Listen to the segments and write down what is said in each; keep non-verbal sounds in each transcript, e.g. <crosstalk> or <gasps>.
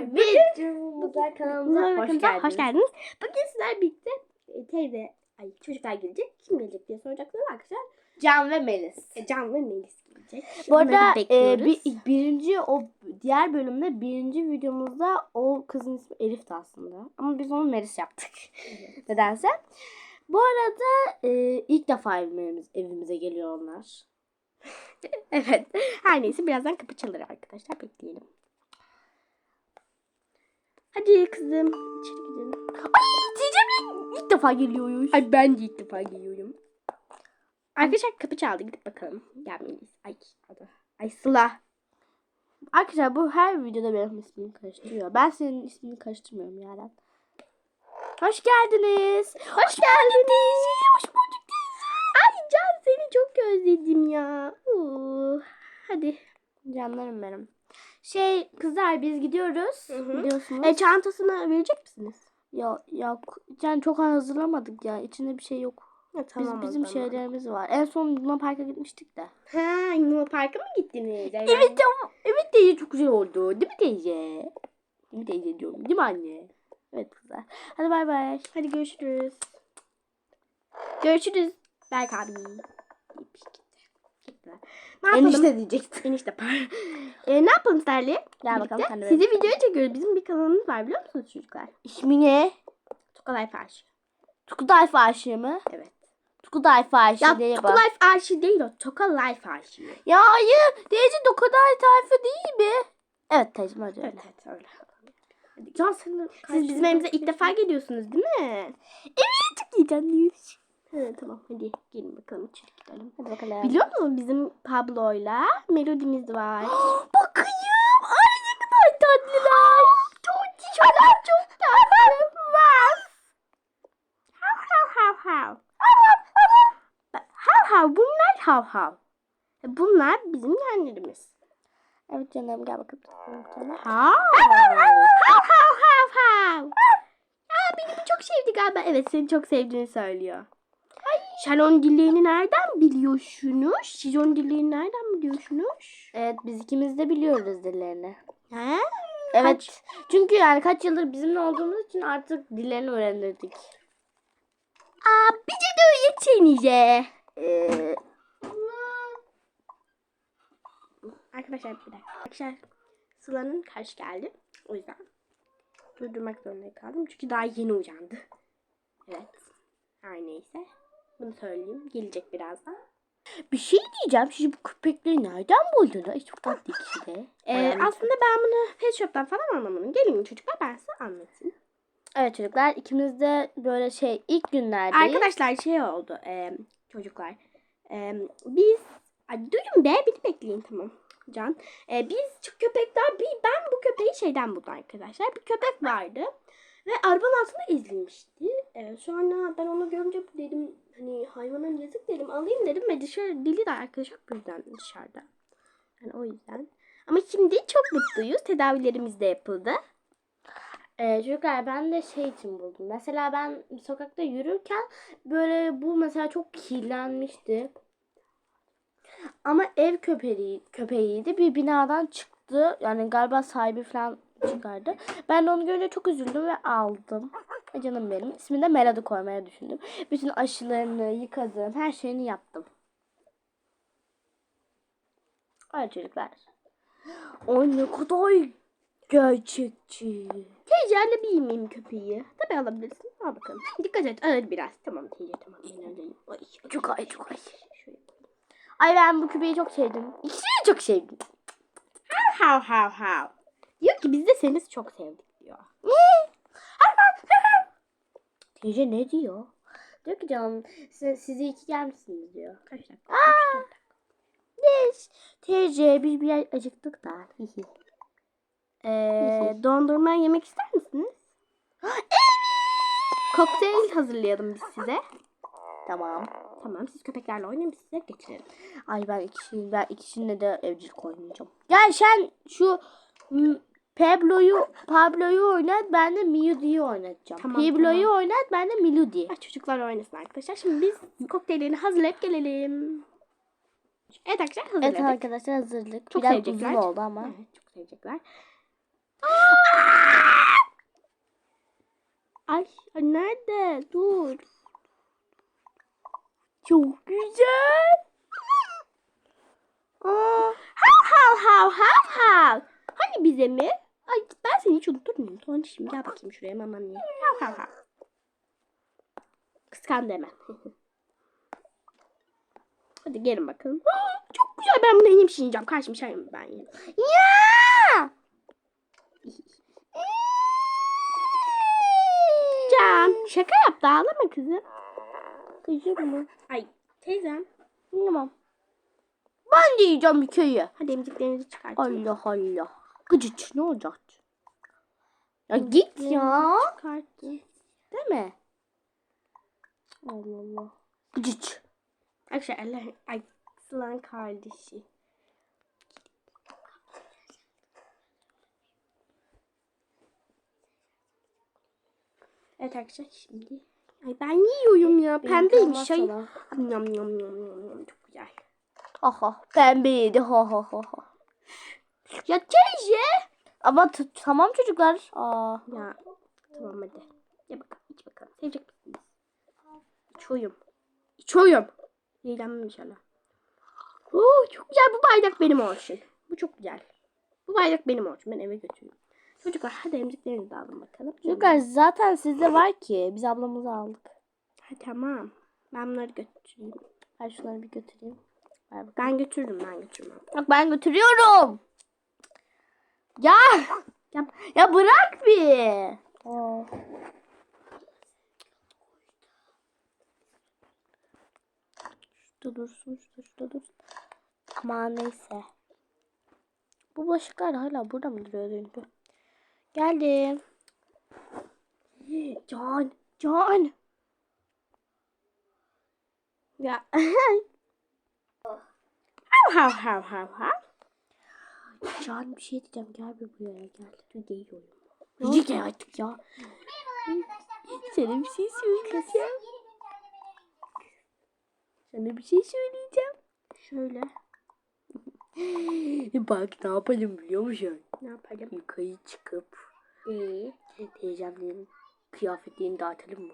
arkadaşlar videomuza kanalımıza hoş geldiniz. Hoş geldiniz. Bugün sizler birlikte e, teyze, ay çocuklar gelecek. Kim gelecek diye soracaksınız arkadaşlar. Can ve Melis. E, Can ve Melis gelecek. Bu arada e, bir, birinci o diğer bölümde birinci videomuzda o kızın ismi Elif'ti aslında. Ama biz onu Melis yaptık. <laughs> Nedense. Bu arada e, ilk defa evimiz, evimize geliyor onlar. <laughs> evet. Her neyse birazdan kapı çalır arkadaşlar. Bekleyelim. Hadi kızım. içeri gidelim. Ay Tecem'le ilk defa geliyormuş. Ay ben de ilk defa geliyorum. Arkadaşlar kapı çaldı. Gidip bakalım. Gel Melis. Ay adı. Ay Sıla. Arkadaşlar bu her videoda benim ismimi karıştırıyor. Ben senin ismini karıştırmıyorum Yaren. Hoş geldiniz. Hoş geldin teyze. Hoş bulduk teyze. Ay Can seni çok özledim ya. Oo. Hadi. Canlarım benim. Şey kızlar biz gidiyoruz. Hı hı. Biliyorsunuz. E, çantasını verecek misiniz? ya yok. Yani çok hazırlamadık ya. İçinde bir şey yok. Ya, Biz bizim şeylerimiz var. En son Luna Park'a gitmiştik de. Ha, Luna Park'a mı gittiniz? Evet ama evet teyze çok güzel oldu. Değil mi teyze? Değil mi teyze diyorum. Değil mi anne? Evet kızlar. Hadi bay bay. Hadi görüşürüz. Görüşürüz. Berk abi. Ne yapalım? Enişte diyecektim. Enişte pardon. E, ne yapalım Sterli? Gel bakalım sen de Sizi videoya çekiyoruz. Bizim bir kanalımız var biliyor musunuz çocuklar? İsmi ne? Tokalay Farşı. Tukuday Faşı mı? Evet. Tukuday Faşı Ya diye bak. Life Arşi değil o. Toka Life Arşi. Ya hayır. Teyze Tukuday tayfa değil mi? Evet teyzem öyle. Evet evet öyle. Can sen Siz Siz bizim evimize ilk defa geliyorsunuz değil mi? Evet çok heyecanlıyız. Evet tamam hadi gelin bakalım içeri gidelim. Hadi bakalım. Biliyor musun bizim Pablo'yla melodimiz var. <gasps> Bakayım. Ay ne kadar tatlılar. <gasps> Çok çok çok tatlı. Hav hav hav. Hav hav bunlar hav hav. Bunlar bizim genlerimiz. Evet canım gel bakalım. Hav hav hav hav hav. Beni bu çok sevdi galiba. Evet seni çok sevdiğini söylüyor. Şalon dillerini nereden biliyorsunuz? Şijon dillerini nereden biliyorsunuz? Evet biz ikimiz de biliyoruz dillerini. He? Evet. Çünkü yani kaç yıldır bizimle olduğumuz için artık dillerini öğrenirdik. Aa bize de öğretsenize. Ee, Arkadaşlar bir dakika. Arkadaşlar Sıla'nın karşı geldi. O yüzden durdurmak zorunda kaldım. Çünkü daha yeni uyandı. Evet. Her neyse. Bunu söyleyeyim. Gelecek birazdan. bir şey diyeceğim. Siz bu köpekleri nereden buldunuz? Çok tatlı ikisi de. Ee, aslında ben bunu pet shop'tan falan anlamadım. Gelin çocuklar ben size anlatayım. Evet çocuklar ikimiz de böyle şey ilk günlerdeyiz. Arkadaşlar şey oldu. e, çocuklar. E, biz Ay, duyun be bir bekleyin tamam. Can. E, biz köpekler bir ben bu köpeği şeyden buldum arkadaşlar. Bir köpek vardı. Ve arabanın altında ezilmişti. E, sonra ben onu görünce dedim hani hayvana yazık dedim alayım dedim ve dışarı dili de arkadaşlar bu yüzden dışarıda. Yani o yüzden. Ama şimdi çok mutluyuz. Tedavilerimiz de yapıldı. Ee, çocuklar ben de şey için buldum. Mesela ben sokakta yürürken böyle bu mesela çok kirlenmişti. Ama ev köpeği, köpeğiydi. Bir binadan çıktı. Yani galiba sahibi falan çıkardı. Ben de onu görünce çok üzüldüm ve aldım. Ay Canım benim. İsmini de Melody koymaya düşündüm. Bütün aşılarını yıkadım. Her şeyini yaptım. Öyle çocuklar. Ay ne kadar gerçekçi. Teyzeyle bir yemeyeyim köpeği. Tabii alabilirsin. Al bakalım. Dikkat et ağır biraz. Tamam teyze tamam. Ay, Çok ay çok ay. Ay ben bu küpeyi çok sevdim. İkisini çok sevdim. Hav hav hav. Diyor ki biz de seni çok sevdik diyor. Teyze ne diyor? Diyor ki canım size iki gelmişsiniz diyor. Kaç dakika? Aa! Beş. Teyze biz bir acıktık da. Ee, dondurma yemek ister misiniz? Kokteyl hazırlayalım biz size. tamam. Tamam siz köpeklerle oynayın biz size geçirelim. Ay ben ikisini ben ikisini de evcilik oynayacağım. Gel sen şu m, Pablo'yu Pablo'yu oynat ben de Melody'yi oynatacağım. Tamam, Pablo'yu tamam. oynat ben de Melody. Ah, çocuklar oynasın arkadaşlar. Şimdi biz kokteyllerini hazırlayıp gelelim. Evet arkadaşlar hazırladık. Evet arkadaşlar hazırladık. Çok Biraz sevecekler. uzun oldu ama. Evet çok sevecekler. Ay nerede? Dur. Çok güzel. Aa. Hav hav hav hav hav. Bize mi? Ay ben seni hiç unutturmayayım. Tamam şimdi gel bakayım şuraya maman ye. Kıskandı hemen. <laughs> Hadi gelin bakalım. <gasps> Çok güzel ben bunu şey yiyeceğim. Karşım şey ben yiyeyim. Ya! <laughs> Can şaka yaptı ağlama kızım. Kızım mı? Ay teyzem. Tamam. Ben de yiyeceğim bir köyü. Hadi emziklerinizi çıkartın. Allah Allah. Gıcıç ne olacak? Ya git ya. Çıkartın. Değil mi? Allah Allah. Gıcıç. Arkadaşlar Allah ay Sılan kardeşi. Evet arkadaşlar şimdi. Ay ben yiyorum ya. Pembeymiş şey. Yam yam yam yam yam çok güzel. Aha pembe yedi ha ha ha ha. Ya teyze. Ama tamam çocuklar. Aa. Ya tamam hadi. Ya bakalım iç bakalım. Sevecek misiniz? İçiyorum. İçiyorum. Eğlenmem inşallah. Oo, çok güzel bu bardak benim olsun. Bu çok güzel. Bu bardak benim olsun. Ben eve götüreyim. Çocuklar hadi emziklerinizi de alın bakalım. Çocuklar zaten sizde var ki. Biz ablamızı aldık. Ha, tamam. Ben bunları götüreyim. Ben şunları bir götüreyim. Ben götürürüm ben götürmem. Bak ben götürüyorum. Ya. Ya, ya bırak bir. Aa. Şurada dursun, şurada, şurada dursun. Ama neyse. Bu bulaşıklar hala burada mı duruyor çünkü? Geldim. Can. Can. Ya. <laughs> hav hav hav hav hav. Can bir şey diyeceğim. Gel bir buraya gel. Dur değiyorum. Oldu? gel artık ya. Sana bir şey söyleyeceğim. Sana bir şey söyleyeceğim. Şöyle. <laughs> Bak ne yapalım biliyor musun? Ne yapalım? Yukarı çıkıp Ee? teyzemlerin kıyafetlerini dağıtalım mı?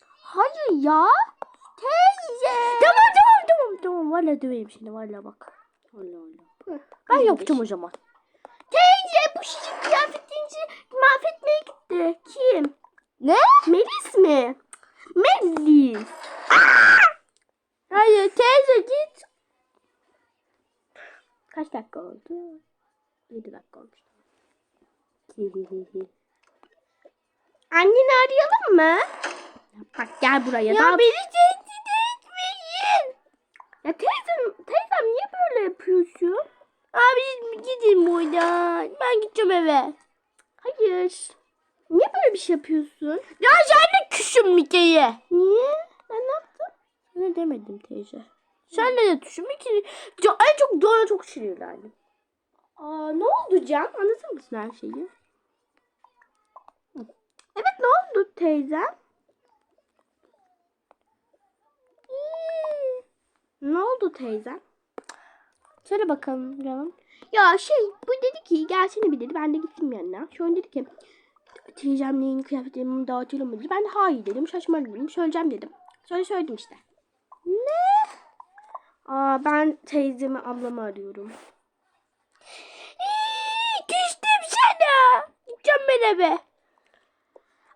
Hayır ya. Teyze. Tamam tamam tamam tamam. Valla döveyim seni valla bak. Allah Allah. Ben yapacağım o zaman. Teyze bu şişin kıyafetinizi mahvetmeye gitti. Kim? Ne? Melis mi? Melis. Hayır teyze git. Kaç dakika oldu? 7 dakika olmuş. <laughs> Anneni arayalım mı? Bak gel buraya. ya Daha- beni tehdit etmeyin. Ya teyzem, teyzem niye böyle yapıyorsun? Abi gidin buradan. Ben gideceğim eve. Hayır. Niye böyle bir şey yapıyorsun? Ya de küsüm Mike'ye. Niye? Ben ne yaptım? Ne demedim teyze. Sen de düşün Mike'yi. Ya en çok Doğan'a çok sinirlendim. Aa, ne oldu Can? Anlatır mısın her şeyi? Evet ne oldu teyzem? Ne oldu teyzem? Söyle bakalım canım. Ya şey bu dedi ki gelsene bir dedi. Ben de gittim yanına. An dedi ki teyzemle yeni kıyafetlerimi dağıtalım mı dedi. Ben de hayır dedim. Şaşmadım. Söyleyeceğim dedim. Sonra söyledim işte. Ne? Aa ben teyzemi ablamı arıyorum. Küstüm sana. Gideceğim ben eve.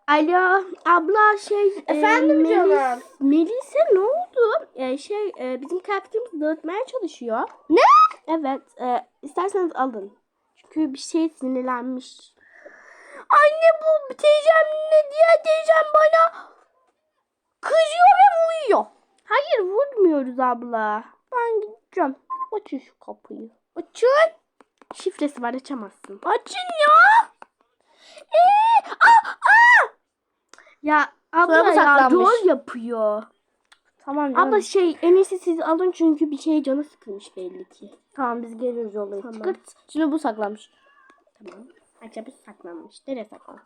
Alo abla şey Efendim Melis- canım? Melis'e ne oldu? E, şey e, bizim kıyafetimizi dağıtmaya çalışıyor. Ne? Evet e, isterseniz alın. Çünkü bir şey sinirlenmiş. Anne bu teyzem ne diye teyzem bana kızıyor ve vuruyor. Hayır vurmuyoruz abla. Ben gideceğim. Açın şu kapıyı. Açın. Şifresi var açamazsın. Açın ya. Ee, aa, aa. Ya abla ya rol yapıyor. Tamam canım. Abla şey en iyisi siz alın çünkü bir şey canı sıkılmış belli ki. Tamam biz geliyoruz olayı. Tamam. Çıkart. Şimdi bu saklanmış. Tamam. Acaba saklanmış. Nereye saklanmış?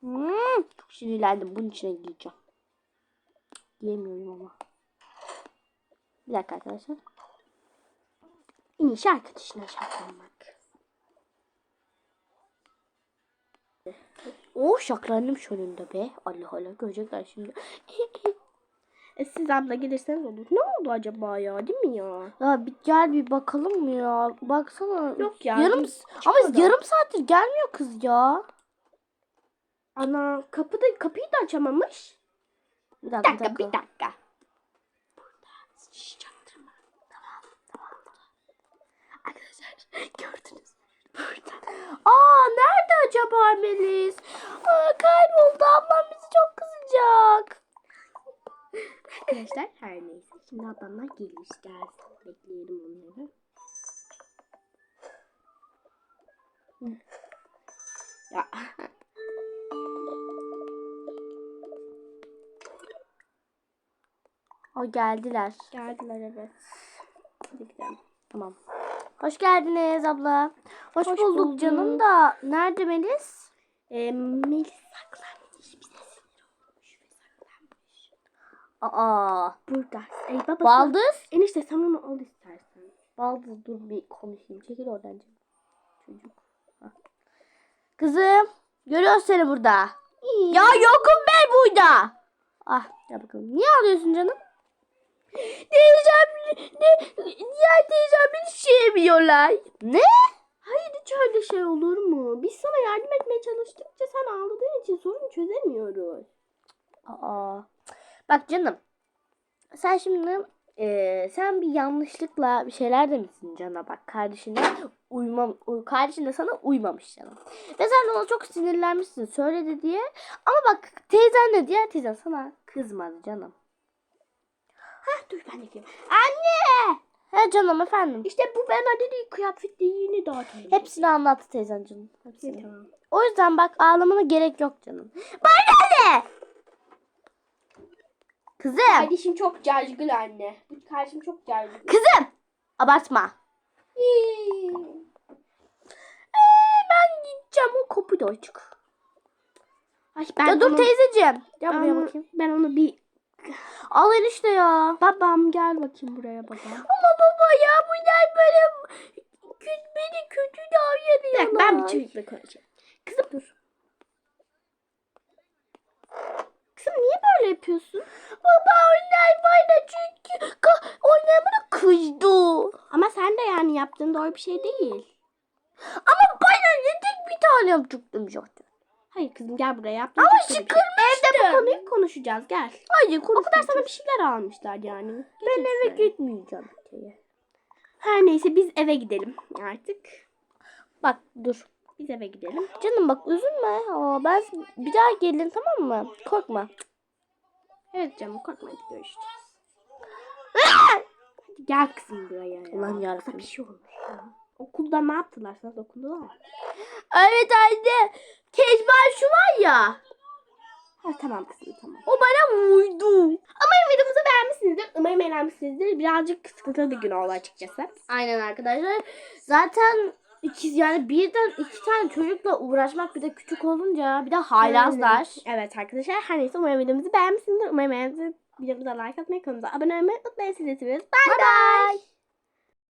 Hmm, çok sinirlendim. Bunun içine gireceğim. Giyemiyorum ama. Bir dakika arkadaşlar. İyisi arkadaşına saklanmak. Oh şaklandım sonunda be. Allah Allah görecekler şimdi. <laughs> E, siz abla gelirseniz olur. Ne oldu acaba ya değil mi ya? Ya bir gel bir bakalım mı ya? Baksana. Yok ya, Yarım ama yarım saattir gelmiyor kız ya. Ana kapıda kapıyı da açamamış. Bir Bir dakika, dakika bir dakika. Şş, çaktırma. Tamam tamam. Arkadaşlar gördünüz? Burada. Aa nerede acaba Melis? Aa, kayboldu. Ablam bizi çok kızacak. Arkadaşlar her neyse. Şimdi ablamlar gelir gelsin. Bekleyelim onları. Ya. O geldiler. Geldiler evet. Hadi gidelim. Tamam. Hoş geldiniz abla. Hoş, Hoş bulduk bulduk. canım da. Nerede Melis? Ee, Melis saklanmış. Bize sinir olmuş ve saklanmış. Burada. Ey babası. Baldız. Enişte sen onu al istersen. Baldız dur bir konuşayım. Çekil oradan canım. Çocuk. Kızım. Görüyoruz seni burada. Ya yokum ben burada. Ah ya bakalım. Niye ağlıyorsun canım? Teyzem ne? Diğer teyzem beni sevmiyorlar. Ne? Hayır hiç öyle şey olur mu? Biz sana yardım etmeye çalıştıkça sen ağladığın için sorunu çözemiyoruz. Aa. Bak canım. Sen şimdi eee, sen bir yanlışlıkla bir şeyler demişsin cana bak kardeşine uymam uy- kardeşin de sana uymamış canım. Ve sen de ona çok sinirlenmişsin söyledi diye. Ama bak teyzen de diğer teyzen sana kızmadı canım. Hah dur ben de gireyim. Anne! He canım efendim. İşte bu ben Ali'nin kıyafetliğini dağıtalım. Hepsini anlattı teyzen canım. Hepsini. tamam. O yüzden bak ağlamana gerek yok canım. Bana ne? Kızım. Kardeşim çok cacgül anne. Bu kardeşim çok cacgül. Kızım. Abartma. Ee, ben gideceğim o da açık. Ay ya dur teyzeciğim. Gel ben buraya onu- bakayım. Ben onu bir... Al enişte ya. Babam gel bakayım buraya babam. Ama baba ya bunlar böyle kötü, beni kötü davranıyorlar. dakika ben bir çocukla konuşayım. Kızım dur. Kızım niye böyle yapıyorsun? Baba onlar bana çünkü onlar bana kızdı. Ama sen de yani yaptığın doğru bir şey değil. Ama bana ne tek bir tane yapacaktım zaten. Hayır kızım gel buraya yaptığın Ama şey. Evde bu sıkılmıştım. konuyu konuşacağız gel. Hadi O kadar sana konuşmayacağız. bir şeyler almışlar yani. Ben eve gitmeyeceğim. Her neyse biz eve gidelim artık. Bak dur. Biz eve gidelim. Canım bak üzülme. Aa, ben bir daha gelirim tamam mı? Korkma. Evet canım korkma hadi. Hadi gel kızım buraya ya. Ulan. Kıza bir şey olmuş ya. Okulda ne yaptılar sana dokundular. Evet anne. Kezban şu var ya. Ha tamam kızım tamam. O bana vurdu. Umarım videomuzu beğenmişsinizdir. Umarım eğlenmişsinizdir. Birazcık sıkıntılı bir gün oldu açıkçası. Aynen arkadaşlar. Zaten ikiz yani birden iki tane çocukla uğraşmak bir de küçük olunca bir de haylazlar. Evet arkadaşlar her neyse umarım videomuzu beğenmişsinizdir. Umarım beğenmişsinizdir. Videomuza like atmayı, kanalımıza abone olmayı unutmayın. Sizi seviyoruz. Bye bye.